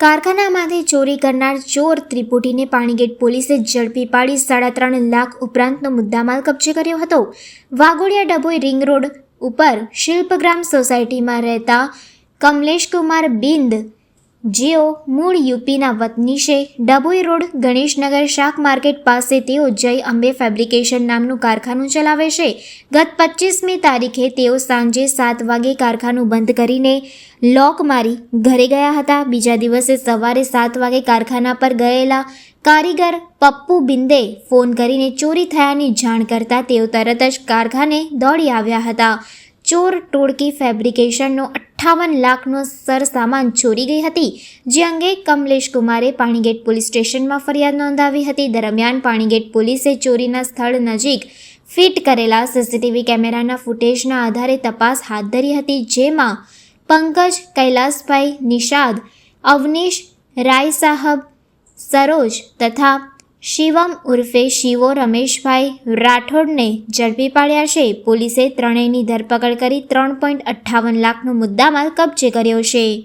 કારખાનામાંથી ચોરી કરનાર ચોર ત્રિપુટીને પાણીગેટ પોલીસે ઝડપી પાડી સાડા ત્રણ લાખ ઉપરાંતનો મુદ્દામાલ કબજે કર્યો હતો. વાઘોડિયા ડભોઈ રિંગ રોડ ઉપર શિલ્પગ્રામ સોસાયટીમાં રહેતા કમલેશકુમાર બિંદ જેઓ મૂળ યુપીના વતની છે. ડભોઈ રોડ ગણેશનગર શાક માર્કેટ પાસે તેઓ જય અંબે ફેબ્રિકેશન નામનું કારખાનું ચલાવે છે. ગત પચીસમી તારીખે તેઓ સાંજે સાત વાગે કારખાનું બંધ કરીને લોક મારી ઘરે ગયા હતા. બીજા દિવસે સવારે સાત વાગે કારખાના પર ગયેલા કારીગર પપ્પુ બિંદે ફોન કરીને ચોરી થયાની જાણ કરતા તેઓ તરત જ કારખાને દોડી આવ્યા હતા. ચોર ટોળકી ફેબ્રિકેશનનો અઠ્ઠાવન લાખનો સરસામાન ચોરી ગઈ હતી, જે અંગે કમલેશ કુમારે પાણીગેટ પોલીસ સ્ટેશનમાં ફરિયાદ નોંધાવી હતી. દરમિયાન પાણીગેટ પોલીસે ચોરીના સ્થળ નજીક ફિટ કરેલા સીસીટીવી કેમેરાના ફૂટેજના આધારે તપાસ હાથ ધરી હતી, જેમાં પંકજ કૈલાસભાઈ નિષાદ, અવનીશ રાય સાહબ, સરોજ તથા શિવમ ઉર્ફે શિવો રમેશભાઈ રાઠોડને ઝડપી પાડ્યા છે. પોલીસે ત્રણેયની ધરપકડ કરી ત્રણ પોઈન્ટ અઠ્ઠાવન લાખનો મુદ્દામાલ કબજે કર્યો છે.